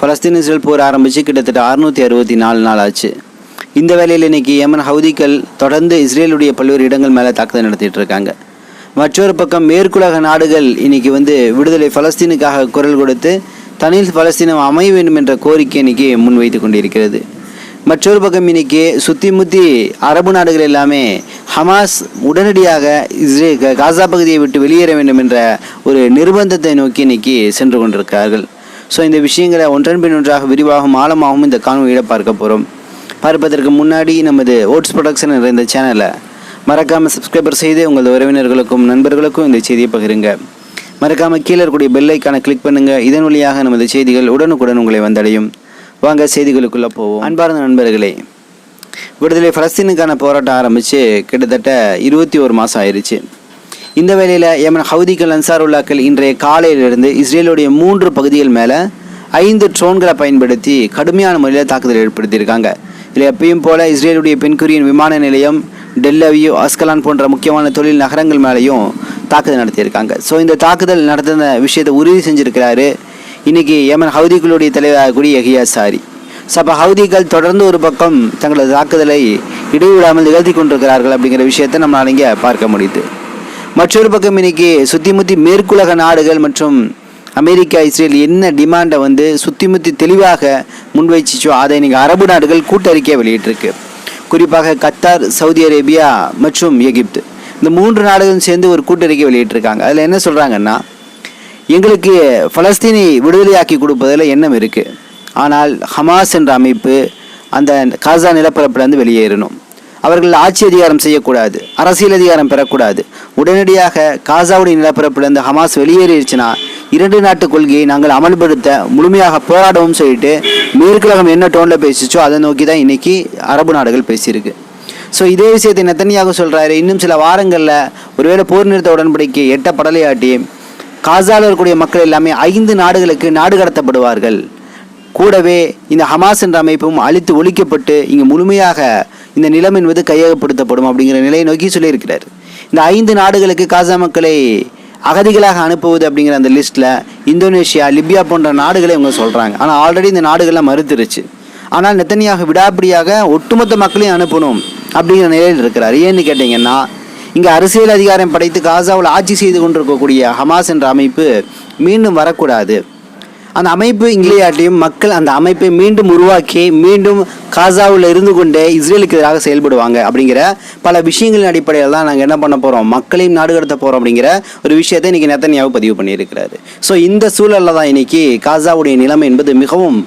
Palestine Israel போர் ஆரம்பித்து கிட்டத்தட்ட அறுநூற்றி அறுபத்தி நாலு நாள் ஆச்சு இந்த வேலையில் இன்னைக்கு யமன் ஹவுதிகள் தொடர்ந்து இஸ்ரேலுடைய பல்வேறு இடங்கள் மேலே தாக்குதல் நடத்திட்டு இருக்காங்க. மற்றொரு பக்கம் மேற்குலக நாடுகள் இன்னைக்கு வந்து விடுதலை பலஸ்தீனுக்காக குரல் கொடுத்து தனி பலஸ்தீனம் அமைய வேண்டும் என்ற கோரிக்கை இன்னைக்கு முன்வைத்து கொண்டிருக்கிறது. மற்றொரு பக்கம் இன்னைக்கு சுத்தி முத்தி அரபு நாடுகள் எல்லாமே ஹமாஸ் உடனடியாக இஸ்ரே காசா பகுதியை விட்டு வெளியேற வேண்டும் என்ற ஒரு நிர்பந்தத்தை நோக்கி இன்னைக்கு சென்று கொண்டிருக்கிறார்கள். ஸோ இந்த விஷயங்களை ஒன்றன் பின் ஒன்றாக விரிவாகவும் ஆழமாகவும் இந்த காணொலியில பார்க்க போகிறோம் பார்ப்பதற்கு முன்னாடி நமது ஓட்ஸ் ப்ரொடக்ஷன் என்ற இந்த சேனலை மறக்காமல் சப்ஸ்கிரைபர் செய்து உங்களது உறவினர்களுக்கும் நண்பர்களுக்கும் இந்த செய்தியை பகிருங்க. மறக்காமல் கீழே இருக்கக்கூடிய பெல்லைக்கான கிளிக் பண்ணுங்க. இதன் வழியாக நமது செய்திகள் உடனுக்குடன் உங்களை வந்தடையும். வாங்க செய்திகளுக்குள்ள போவோம். அன்பார்ந்த நண்பர்களே விடுதலை ஃபலஸ்தீனுக்கான போராட்டம் ஆரம்பித்து கிட்டத்தட்ட இருபத்தி ஒரு மாதம் ஆயிருச்சு. இந்த வேளையில் எமன் ஹவுதிகள் அன்சாருல்லாக்கள் இன்றைய காலையிலிருந்து இஸ்ரேலுடைய மூன்று பகுதிகள் மேலே ஐந்து ட்ரோன்களை பயன்படுத்தி கடுமையான முறையில் தாக்குதல் ஏற்படுத்தியிருக்காங்க. இதில் எப்பயும் போல இஸ்ரேலுடைய பெண்குரியின் விமான நிலையம் டெல்லவியோ அஸ்கலான் போன்ற முக்கியமான தொழில் நகரங்கள் மேலேயும் தாக்குதல் நடத்தியிருக்காங்க. ஸோ இந்த தாக்குதல் நடத்தின விஷயத்தை உறுதி செஞ்சிருக்கிறாரு இன்னைக்கு யமன் ஹவுதிகளுடைய தலைவராக கூடிய எஹியா சாரி. ஸோ அப்போ ஹவுதிகள் தொடர்ந்து ஒரு பக்கம் தங்களது தாக்குதலை இடைவிடாமல் நிகழ்த்தி கொண்டிருக்கிறார்கள் அப்படிங்கிற விஷயத்தை நம்மளால் இங்கே பார்க்க முடியுது. மற்றொரு பக்கம் இன்னைக்கு சுத்தி முத்தி மேற்குலக நாடுகள் மற்றும் அமெரிக்கா இஸ்ரேல் என்ன டிமாண்டை வந்து சுத்தி முத்தி தெளிவாக முன்வைச்சிச்சோ அதை இன்னைக்கு அரபு நாடுகள் கூட்டறிக்கையை வெளியிட்டிருக்கு. குறிப்பாக கத்தார் சவுதி அரேபியா மற்றும் எகிப்து. இந்த மூன்று நாடுகளும் சேர்ந்து ஒரு கூட்டறிக்கை வெளியிட்டிருக்காங்க. அதில் என்ன சொல்கிறாங்கன்னா எங்களுக்கு பலஸ்தீனை விடுதலையாக்கி கொடுப்பதில் எண்ணம் இருக்குது ஆனால் ஹமாஸ் என்ற அமைப்பு அந்த காசா நிலப்பரப்பிலிருந்து வெளியேறணும். அவர்கள் ஆட்சி அதிகாரம் செய்யக்கூடாது அரசியல் அதிகாரம் பெறக்கூடாது. உடனடியாக காசாவுடைய நிலப்பரப்பிலிருந்து ஹமாஸ் வெளியேறிடுச்சுன்னா இரண்டு நாட்டு கொள்கையை நாங்கள் அமல்படுத்த முழுமையாக போராடவும் சொல்லிட்டு மேற்குலகம் என்ன டோனில் பேசிச்சோ அதை நோக்கி தான் இன்னைக்கு அரபு நாடுகள் பேசியிருக்கு. ஸோ இதே விஷயத்தை நெத்தனியாக சொல்கிறாரு இன்னும் சில வாரங்களில் ஒருவேளை போர் நிறுத்த உடன்படிக்கை எட்ட படலையாட்டி காசாவில் இருக்கக்கூடிய மக்கள் எல்லாமே ஐந்து நாடுகளுக்கு நாடு கடத்தப்படுவார்கள். கூடவே இந்த ஹமாஸ் என்ற அமைப்பும் அழித்து ஒழிக்கப்பட்டு இங்கு முழுமையாக இந்த நிலம் என்பது கையகப்படுத்தப்படும் அப்படிங்கிற நிலையை நோக்கி சொல்லியிருக்கிறார். இந்த ஐந்து நாடுகளுக்கு காசா மக்களை அகதிகளாக அனுப்புவது அப்படிங்கிற அந்த லிஸ்ட்டில் இந்தோனேஷியா லிபியா போன்ற நாடுகளை இவங்க சொல்கிறாங்க ஆனால் ஆல்ரெடி இந்த நாடுகள்லாம் மறுத்துருச்சு. ஆனால் நெத்தனியாக விடாப்பிடியாக ஒட்டுமொத்த மக்களையும் அனுப்பணும் அப்படிங்கிற நிலையில் இருக்கிறார். ஏன்னு கேட்டிங்கன்னா இங்கே அரசியல் அதிகாரம் படைத்து காசாவில் ஆட்சி செய்து கொண்டிருக்கக்கூடிய ஹமாஸ் என்ற அமைப்பு மீண்டும் வரக்கூடாது. அந்த அமைப்பு இங்கிலேயாட்டியும் மக்கள் அந்த அமைப்பை மீண்டும் உருவாக்கி மீண்டும் காசாவில் இருந்து கொண்டே இஸ்ரேலுக்கு எதிராக செயல்படுவாங்க அப்படிங்கிற பல விஷயங்களின் அடிப்படையில் தான் நாங்கள் என்ன பண்ண போகிறோம் மக்களையும் நாடு கடத்த போகிறோம் அப்படிங்கிற ஒரு விஷயத்தை இன்றைக்கி நெத்தனியாவு பதிவு பண்ணியிருக்கிறாரு. ஸோ இந்த சூழலில் தான் இன்னைக்கு காசாவுடைய நிலைமை என்பது மிகவும்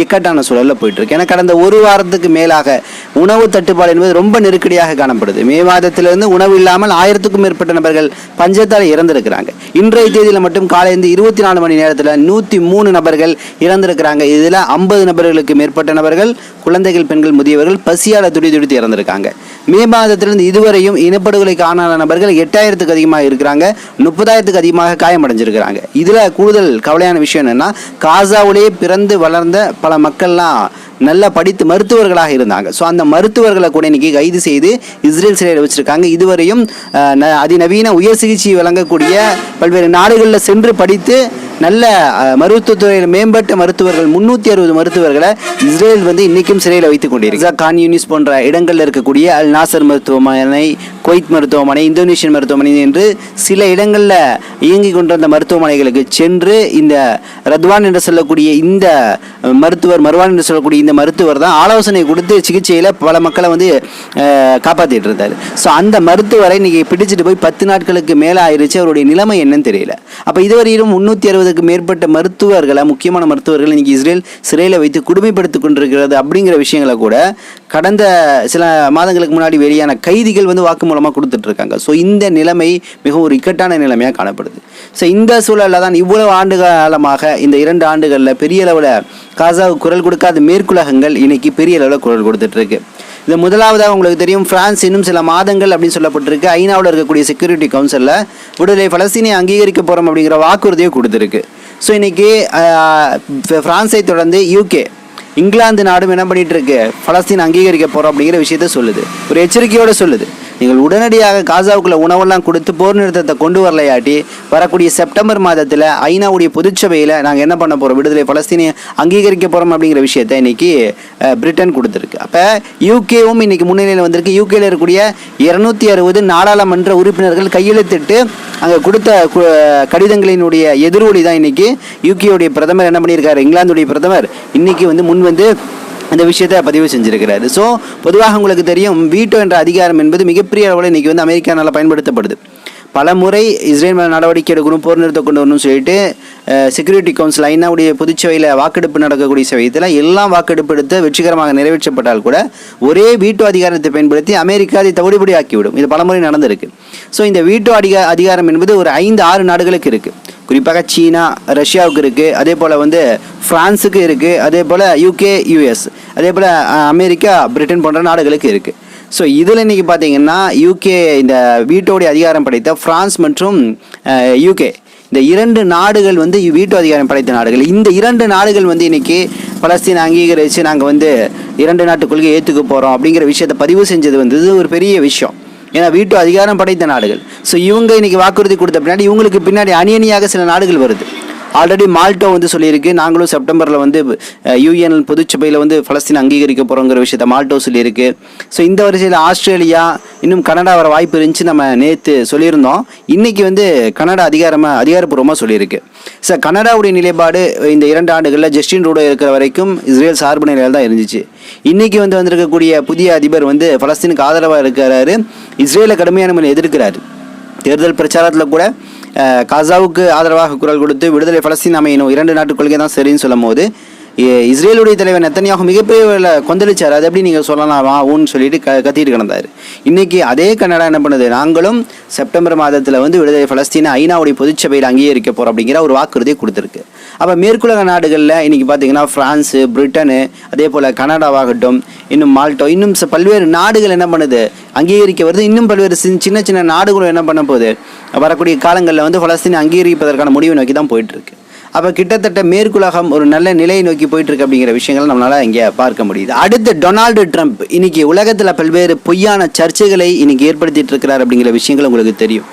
இக்கட்டான சூழலில் போயிட்டுருக்கு. ஏன்னா கடந்த ஒரு வாரத்துக்கு மேலாக உணவு தட்டுப்பாடு என்பது ரொம்ப நெருக்கடியாக காணப்படுது. மே மாதத்திலிருந்து உணவு இல்லாமல் ஆயிரத்துக்கும் மேற்பட்ட நபர்கள் பஞ்சத்தால் இறந்திருக்கிறாங்க. இன்றைய தேதியில் மட்டும் காலையிலிருந்து இருபத்தி நாலு மணி நேரத்தில் நூற்றி மூணு நபர்கள் இறந்திருக்கிறாங்க. இதில் ஐம்பது நபர்களுக்கு மேற்பட்ட நபர்கள் குழந்தைகள் பெண்கள் முதியவர்கள் பசியால துடி துடித்து இறந்திருக்காங்க. மே மாதத்திலிருந்து இதுவரையும் இனப்படுகொலைக்கு ஆளான நபர்கள் எட்டாயிரத்துக்கு அதிகமாக இருக்கிறாங்க. முப்பதாயிரத்துக்கு அதிகமாக காயமடைஞ்சிருக்கிறாங்க. இதில் கூடுதல் கவலையான விஷயம் என்னென்னா காசாவிலேயே பிறந்து வளர்ந்த பல மக்கள்லாம் நல்லா படித்து மருத்துவர்களாக இருந்தாங்க. ஸோ அந்த மருத்துவர்களை கூட இன்னைக்கு கைது செய்து இஸ்ரேல் சிறையில் வச்சுருக்காங்க. இதுவரையும் ந- அதிநவீன உயர் சிகிச்சை வழங்கக்கூடிய பல்வேறு நாடுகளில் சென்று படித்து நல்ல மருத்துவத்துறையில் மேம்பட்ட மருத்துவர்கள் முன்னூற்றி அறுபது மருத்துவர்களை இஸ்ரேல் வந்து இன்னைக்கும் சிறையில் வைத்துக் கொண்டிருக்கு. கான் யூனிஸ் போன்ற இடங்களில் இருக்கக்கூடிய அல் நாசர் மருத்துவமனை குவைத் மருத்துவமனை இந்தோனேஷியன் மருத்துவமனை என்று சில இடங்களில் இயங்கிக் கொண்டிருந்த மருத்துவமனைகளுக்கு சென்று இந்த ரத்வான் என்று சொல்லக்கூடிய இந்த மருத்துவர் மருவான் என்று சொல்லக்கூடிய இந்த மருத்துவர் தான் ஆலோசனை கொடுத்து சிகிச்சையில் பல மக்களை வந்து காப்பாற்றிட்டு இருந்தார். ஸோ அந்த மருத்துவரை இன்னைக்கு பிடிச்சிட்டு போய் பத்து நாட்களுக்கு மேலே ஆயிடுச்சு அவருடைய நிலைமை என்னன்னு தெரியல. அப்போ இதுவரையிலும் முந்நூற்றி ஐம்பதுக்கு மேற்பட்ட மருத்துவர்களை முக்கியமான மருத்துவர்கள் இன்றைக்கி இஸ்ரேல் சிறையில் வைத்து கொடுமைப்படுத்தி கொண்டிருக்கிறது அப்படிங்கிற விஷயங்களை கூட கடந்த சில மாதங்களுக்கு முன்னாடி வெளியான கைதிகள் வந்து வாக்கு மூலமாக கொடுத்துட்ருக்காங்க ஸோ இந்த நிலைமை மிகவும் ஒரு இக்கட்டான நிலைமையாக காணப்படுது. ஸோ இந்த சூழலில் தான் இவ்வளவு ஆண்டு காலமாக இந்த இரண்டு ஆண்டுகளில் பெரிய அளவில் காசாவுக்கு குரல் கொடுக்காத மேற்குலகங்கள் இன்னைக்கு பெரிய அளவில் குரல் கொடுத்துட்ருக்கு இது முதலாவதாக உங்களுக்கு தெரியும் பிரான்ஸ் இன்னும் சில மாதங்கள் அப்படின்னு சொல்லப்பட்டிருக்கு. ஐநாவில் இருக்கக்கூடிய செக்யூரிட்டி கவுன்சிலில் விடுதலை பலஸ்தீனியை அங்கீகரிக்க போகிறோம் அப்படிங்கிற வாக்குறுதியை கொடுத்துருக்கு. ஸோ இன்றைக்கி ஃப்ரான்ஸை பிரான்ஸை தொடர்ந்து யூகே இங்கிலாந்து நாடும் என்ன பண்ணிட்டு இருக்கு பலஸ்தீன் அங்கீகரிக்க போறோம் அப்படிங்கிற விஷயத்த சொல்லுது. ஒரு எச்சரிக்கையோட சொல்லுது. நீங்கள் உடனடியாக காசாவுக்குள்ள உணவெல்லாம் கொடுத்து போர் நிறுத்தத்தை கொண்டு வரலையாட்டி வரக்கூடிய செப்டம்பர் மாதத்தில் ஐநாவுடைய பொதுச்சபையில் நாங்கள் என்ன பண்ண போகிறோம் விடுதலை பலஸ்தீனிய அங்கீகரிக்க போகிறோம் அப்படிங்கிற விஷயத்தை இன்னைக்கு பிரிட்டன் கொடுத்துருக்கு. அப்போ யூகேவும் இன்னைக்கு முன்னிலையில் வந்திருக்கு. யூகேல இருக்கக்கூடிய இருநூத்தி அறுபது நாடாளுமன்ற உறுப்பினர்கள் கையெழுத்திட்டு அங்கே கொடுத்த கு- கடிதங்களினுடைய எதிரொலி தான் இன்றைக்கி யூகேவுடைய பிரதமர் என்ன பண்ணியிருக்காரு? இங்கிலாந்துடைய பிரதமர் இன்றைக்கி வந்து முன் வந்து அந்த விஷயத்தை பதிவு செஞ்சுருக்கிறாரு. ஸோ பொதுவாக உங்களுக்கு தெரியும் வீட்டோ என்ற அதிகாரம் என்பது மிகப்பெரிய அளவில் இன்றைக்கி வந்து அமெரிக்கானால் பயன்படுத்தப்படுது. பல முறை இஸ்ரேல் மேலே நடவடிக்கை எடுக்கணும் போர் நிறுத்த கொண்டு வரணும்னு சொல்லிட்டு செக்யூரிட்டி கவுன்சில் ஐநாவுடைய பொதுச்சபையில் வாக்கெடுப்பு நடக்கக்கூடிய சமயத்தில் எல்லாம் வாக்கெடுப்பு எடுத்து வெற்றிகரமாக நிறைவேற்றப்பட்டால் கூட ஒரே வீட்டு அதிகாரத்தை பயன்படுத்தி அமெரிக்கா அதை தவிடுபடி ஆக்கிவிடும் இது பலமுறை நடந்திருக்கு. ஸோ இந்த வீட்டு அதிகா அதிகாரம் என்பது ஒரு ஐந்து ஆறு நாடுகளுக்கு இருக்குது குறிப்பாக சீனா ரஷ்யாவுக்கு இருக்குது அதே போல் வந்து ஃப்ரான்ஸுக்கு இருக்குது அதே போல் யூகே யூஎஸ் அதே போல் அமெரிக்கா பிரிட்டன் போன்ற நாடுகளுக்கு இருக்குது ஸோ இதில் இன்றைக்கி பார்த்தீங்கன்னா யூகே இந்த வீட்டோடைய அதிகாரம் படைத்த ஃப்ரான்ஸ் மற்றும் யூகே இந்த இரண்டு நாடுகள் வந்து வீட்டு அதிகாரம் படைத்த நாடுகள். இந்த இரண்டு நாடுகள் வந்து இன்றைக்கி பலஸ்தீனை அங்கீகரித்து நாங்கள் வந்து இரண்டு நாட்டு கொள்கையை ஏற்றுக்க போகிறோம் அப்படிங்கிற விஷயத்தை பதிவு செஞ்சது வந்து இது ஒரு பெரிய விஷயம். ஏன்னா வீட்டு அதிகாரம் படைத்த நாடுகள். ஸோ இவங்க இன்றைக்கி வாக்குறுதி கொடுத்த பின்னாடி இவங்களுக்கு பின்னாடி அணியணியாக சில நாடுகள் வருது. ஆல்ரெடி மால்டோ வந்து சொல்லியிருக்கு. நாங்களும் செப்டம்பரில் வந்து யூஎன் பொதுச்சபையில் வந்து பலஸ்தீன் அங்கீகரிக்க போகிறோங்கிற விஷயத்த மால்டோ சொல்லியிருக்கு. ஸோ இந்த வரிசையில் ஆஸ்திரேலியா இன்னும் கனடா வர வாய்ப்பு இருந்துச்சு நம்ம நேற்று சொல்லியிருந்தோம். இன்றைக்கி வந்து கனடா அதிகாரமாக அதிகாரப்பூர்வமாக சொல்லியிருக்கு. சார் கனடாவுடைய நிலைப்பாடு இந்த இரண்டு ஆண்டுகளில் ஜஸ்டின் ரூடோ இருக்கிற வரைக்கும் இஸ்ரேல் சார்பு நிலையில் தான் இருந்துச்சு. இன்றைக்கி வந்து வந்திருக்கக்கூடிய புதிய அதிபர் வந்து பலஸ்தீனுக்கு ஆதரவாக இருக்கிறாரு. இஸ்ரேலை கடுமையான முறையில் எதிர்க்கிறார். தேர்தல் பிரச்சாரத்தில் கூட காசாவுக்கு ஆதரவாக குரல் கொடுத்து விடுதலை பலஸ்தீன் அமையணும் இரண்டு நாட்டு கொள்கை தான் சரின்னு சொல்லும் போது இஸ்ரேலுடைய தலைவர் நெத்தனியாக மிகப்பெரிய கொந்தளிச்சார். அது எப்படி நீங்கள் சொல்லலாமா? ஊன்னு சொல்லிட்டு க கத்திட்டு கிடந்தார். இன்றைக்கி அதே கனடா என்ன பண்ணுது? நாங்களும் செப்டம்பர் மாதத்தில் வந்து விடுதலை பலஸ்தீனை ஐநாவுடைய பொதுச்சபையில் அங்கீகரிக்க போகிறோம் அப்படிங்கிற ஒரு வாக்குறுதியை கொடுத்துருக்கு. அப்போ மேற்குலக நாடுகளில் இன்றைக்கி பார்த்தீங்கன்னா ஃப்ரான்ஸு பிரிட்டனு அதே போல் கனடாவாகட்டும் இன்னும் மால்டோ இன்னும் ச- பல்வேறு நாடுகள் என்ன பண்ணுது? அங்கீகரிக்க வருது. இன்னும் பல்வேறு சின்ன சின்ன நாடுகளும் என்ன பண்ண போகுது? வரக்கூடிய காலங்களில் வந்து பலஸ்தீனை அங்கீகரிப்பதற்கான முடிவை நோக்கி தான் போயிட்டுருக்கு அப்போ கிட்டத்தட்ட மேற்குலகம் ஒரு நல்ல நிலையை நோக்கி போயிட்டு இருக்கு அப்படிங்கிற விஷயங்களை நம்மளால இங்கே பார்க்க முடியுது. அடுத்து டொனால்டு ட்ரம்ப் இன்னைக்கு உலகத்தில் பல்வேறு பொய்யான சர்ச்சைகளை இன்னைக்கு ஏற்படுத்திட்டு இருக்கிறார் அப்படிங்கிற விஷயங்கள் உங்களுக்கு தெரியும்.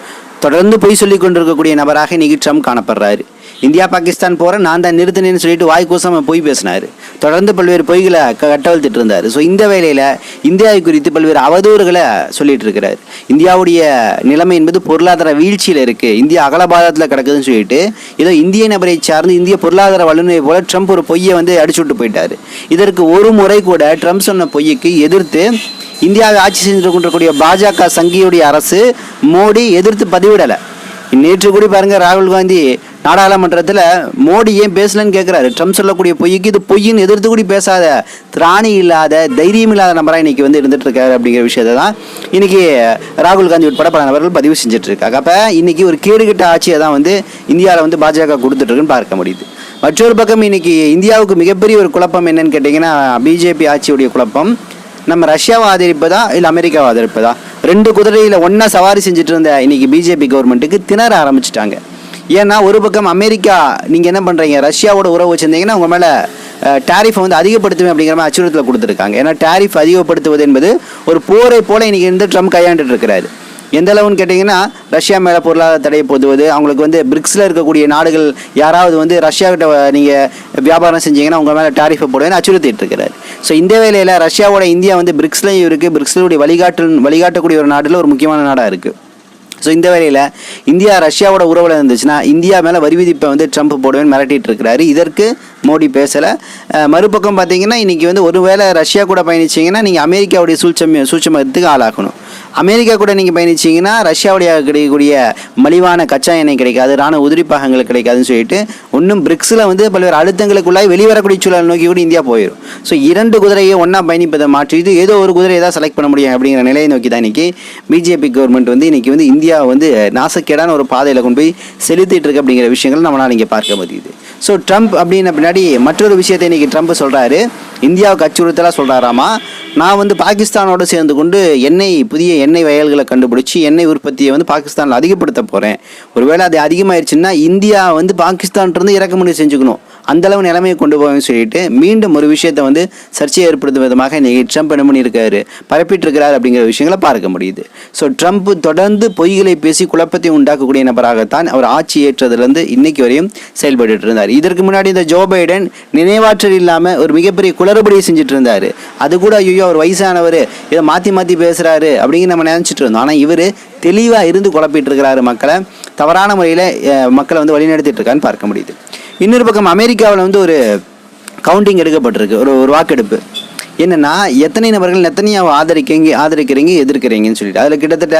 தொடர்ந்து பொய் சொல்லி கொண்டிருக்கக்கூடிய நபராக இன்னைக்கு ட்ரம்ப் காணப்படுறாரு. இந்தியா பாகிஸ்தான் போகிறேன் நான் தான் நிறுத்தினேன்னு சொல்லிட்டு வாய் கூசாமல் பொய் பேசினார். தொடர்ந்து பல்வேறு பொய்களை க- இருந்தார் ஸோ இந்த வேலையில் இந்தியாவை குறித்து பல்வேறு அவதூறுகளை சொல்லிட்டு இருக்கிறார் இந்தியாவுடைய நிலைமை என்பது பொருளாதார வீழ்ச்சியில் இருக்குது இந்தியா அகலபாதத்தில் கிடக்குதுன்னு சொல்லிட்டு ஏதோ இந்திய நபரை சார்ந்து இந்திய பொருளாதார வல்லுநரை போல ட்ரம்ப் ஒரு பொய்யை வந்து அடிச்சு விட்டு இதற்கு ஒரு முறை கூட ட்ரம்ப் சொன்ன பொய்யுக்கு எதிர்த்து இந்தியாவை ஆட்சி செஞ்சு கொண்டிருக்கக்கூடிய பாஜக சங்கியுடைய அரசு மோடி எதிர்த்து பதிவிடலை. நேற்று கூட பாருங்க ராகுல் காந்தி நாடாளுமன்றத்தில் மோடி ஏன் பேசலன்னு கேட்குறாரு ட்ரம்ப் சொல்லக்கூடிய பொய்க்கு இது பொய்ன்னு எதிர்த்து கூடி பேசாத திராணி இல்லாத தைரியம் இல்லாத நபராக இன்னைக்கு வந்து இருந்துட்டு இருக்காரு அப்படிங்கிற விஷயத்தை தான் இன்னைக்கு ராகுல் காந்தி உட்பட பல நபர்கள் பதிவு செஞ்சுட்டு இருக்காங்க அப்போ இன்னைக்கு ஒரு கேடுகட்ட ஆட்சியை தான் வந்து இந்தியாவில் வந்து பாஜக கொடுத்துட்ருக்குன்னு பார்க்க முடியுது. மற்றொரு பக்கம் இன்னைக்கு இந்தியாவுக்கு மிகப்பெரிய ஒரு குழப்பம் என்னன்னு கேட்டிங்கன்னா பிஜேபி ஆட்சியுடைய குழப்பம். நம்ம ரஷ்யாவை ஆதரிப்பதா இல்லை அமெரிக்காவை ஆதரிப்பதா? ரெண்டு குதிரையில் ஒன்றா சவாரி செஞ்சுட்டு இருந்த இன்னைக்கு பிஜேபி கவர்மெண்ட்டுக்கு திணற ஆரம்பிச்சிட்டாங்க. ஏன்னா ஒரு பக்கம் அமெரிக்கா நீங்கள் என்ன பண்ணுறீங்க ரஷ்யாவோட உறவு வச்சுருந்தீங்கன்னா உங்கள் மேலே டேரிஃபை வந்து அதிகப்படுத்துவேன் அப்படிங்கிற மாதிரி அச்சுறுத்தல கொடுத்துருக்காங்க. ஏன்னா டேரிஃப் அதிகப்படுத்துவது என்பது ஒரு போரை போல இன்றைக்கி இருந்து ட்ரம்ப் கையாண்டுட்டு இருக்கிறாரு. எந்த அளவுன்னு கேட்டிங்கன்னா ரஷ்யா மேலே பொருளாதார தடையை போதுவது அவங்களுக்கு வந்து பிரிக்ஸில் இருக்கக்கூடிய நாடுகள் யாராவது வந்து ரஷ்யாக்கிட்ட நீங்கள் வியாபாரம் செஞ்சீங்கன்னா உங்கள் மேலே டாரிஃபை போடுவேன்னு அச்சுறுத்திட்டு இருக்கிறார். ஸோ இந்த வேலையில் ரஷ்யாவோட இந்தியா வந்து பிரிக்ஸ்லையும் இருக்குது பிரிக்ஸ்லுடைய வழிகாட்டு வழிகாட்டக்கூடிய ஒரு நாட்டில் ஒரு முக்கியமான நாடாக இருக்குது ஸோ இந்த வேலையில் இந்தியா ரஷ்யாவோட உறவில் இருந்துச்சுன்னா இந்தியா மேலே வரி விதிப்பை வந்து ட்ரம்ப் போடுவேன்னு மிரட்டிட்டு இருக்கிறாரு. இதற்கு மோடி பேசலை. மறுபக்கம் பார்த்தீங்கன்னா இன்றைக்கி வந்து ஒருவேளை ரஷ்யா கூட பயணிச்சிங்கன்னா நீங்கள் அமெரிக்காவுடைய சூழ்ச்சம் சூட்சமத்துக்கு ஆளாகணும். அமெரிக்கா கூட நீங்கள் பயணிச்சீங்கன்னா ரஷ்யாவுடைய கிடைக்கக்கூடிய மலிவான கச்சா எண்ணெய் கிடைக்காது ராணுவ உதிரிப்பாகங்கள் கிடைக்காதுன்னு சொல்லிட்டு இன்னும் பிரிக்ஸில் வந்து பல்வேறு அழுத்தங்களுக்குள்ளாய் வெளிவரக்கூடிய சூழல் நோக்கி கூட இந்தியா போயிடும் ஸோ இரண்டு குதிரையை ஒன்றா பயணிப்பதை மாற்றிட்டு ஏதோ ஒரு குதிரையை தான் செலக்ட் பண்ண முடியும் அப்படிங்கிற நிலையை நோக்கி தான் இன்னைக்கு பிஜேபி கவர்மெண்ட் வந்து இன்னைக்கு வந்து இந்தியா வந்து நாசக்கேடான ஒரு பாதையில் கொண்டு போய் செலுத்திட்டு இருக்கு அப்படிங்கிற விஷயங்கள் நம்மளால் இங்கே பார்க்க முடியுது. ஸோ ட்ரம்ப் அப்படின்ன பின்னாடி மற்றொரு விஷயத்தை இன்றைக்கி ட்ரம்ப் சொல்கிறாரு இந்தியாவுக்கு அச்சுறுத்தலாக சொல்கிறாராமா நான் வந்து பாகிஸ்தானோடு சேர்ந்து கொண்டு எண்ணெய் புதிய எண்ணெய் வயல்களை கண்டுபிடிச்சி எண்ணெய் உற்பத்தியை வந்து பாகிஸ்தானில் அதிகப்படுத்த போகிறேன் ஒருவேளை அது அதிகமாயிருச்சுன்னா இந்தியா வந்து பாகிஸ்தான் வந்து இறக்குமதி செஞ்சுக்கணும். அந்த அளவு நிலைமையை கொண்டு போவேன்னு சொல்லிட்டு மீண்டும் ஒரு விஷயத்தை வந்து சர்ச்சையை ஏற்படுத்தும் விதமாக இன்றைக்கி ட்ரம்ப் என்ன பண்ணியிருக்காரு பரப்பிட்டு இருக்கிறார் அப்படிங்கிற விஷயங்களை பார்க்க முடியுது. ஸோ ட்ரம்ப் தொடர்ந்து பொய்களை பேசி குழப்பத்தை உண்டாக்கக்கூடிய நபராகத்தான் அவர் ஆட்சி ஏற்றதுலேருந்து இன்னைக்கு வரையும் செயல்பட்டு இருந்தார். இதற்கு முன்னாடி இந்த ஜோ பைடன் நினைவாற்றல் இல்லாமல் ஒரு மிகப்பெரிய குளறுபடியை செஞ்சுட்டு இருந்தார். அது கூட ஐயோ அவர் வயசானவர் இதை மாற்றி மாற்றி பேசுகிறாரு அப்படிங்கிற நம்ம நினச்சிட்டு இருந்தோம். ஆனால் இவர் தெளிவாக இருந்து குழப்பிட்டு இருக்கிறாரு மக்களை. தவறான முறையில் மக்களை வந்து வழிநடத்திட்டு இருக்கான்னு பார்க்க முடியுது. இன்னொரு பக்கம் அமெரிக்காவில் வந்து ஒரு கவுண்டிங் எடுக்கப்பட்டிருக்கு. ஒரு ஒரு வாக்கெடுப்பு. என்னன்னா எத்தனை நபர்கள் நெத்தனியாவை ஆதரிக்கிறீங்க ஆதரிக்கிறீங்க எதிர்க்கிறீங்கன்னு சொல்லிட்டு. அதில் கிட்டத்தட்ட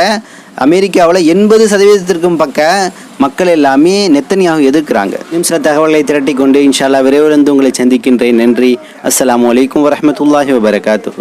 அமெரிக்காவில் எண்பது சதவீதத்திற்கும் பக்க மக்கள் எல்லாமே நெத்தனியாக எதிர்க்கிறாங்க. நிமிஷ தகவல்களை திரட்டி கொண்டு இன்ஷால்லா விரைவில் வந்து உங்களை சந்திக்கின்றேன். நன்றி. அஸ்லாம் வலைக்கம் வரமத்துல்லாஹி வபரகாத்து